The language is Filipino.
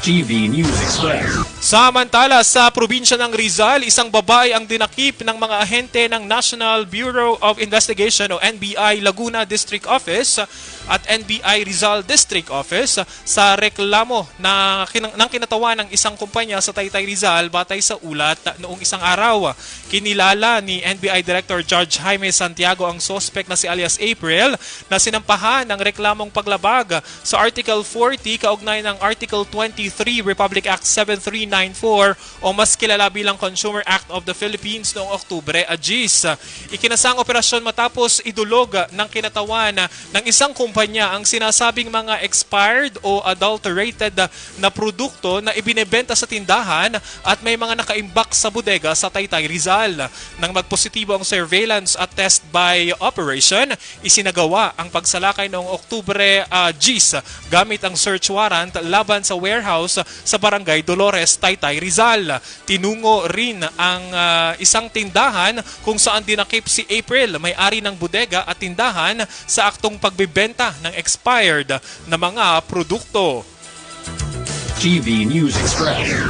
GV News Express. Samantala, sa probinsya ng Rizal, isang babae ang dinakip ng mga ahente ng National Bureau of Investigation o NBI Laguna District Office at NBI Rizal District Office sa reklamo na kin- ng kinatawan ng isang kumpanya sa Taytay Rizal batay sa ulat noong isang araw. Kinilala ni NBI Director Judge Jaime Santiago ang suspect na si alias April na sinampahan ng reklamong paglabag sa Article 40 kaugnay ng Article 23 Republic Act 7394 o mas kilala bilang Consumer Act of the Philippines noong Oktubre, Agis. Ikinasang operasyon matapos idulog ng kinatawan ng isang kumpanya ang sinasabing mga expired o adulterated na produkto na ibinebenta sa tindahan at may mga nakaimbak sa bodega sa Taytay Rizal. Nang magpositibo ang surveillance at test by operation, isinagawa ang pagsalakay noong Oktubre uh, Gis gamit ang search warrant laban sa warehouse sa Barangay Dolores, Taytay Rizal. Tinungo rin ang uh, isang tindahan kung saan dinakip si April, may-ari ng bodega at tindahan sa aktong pagbibenta ng expired na mga produkto. GV News Express.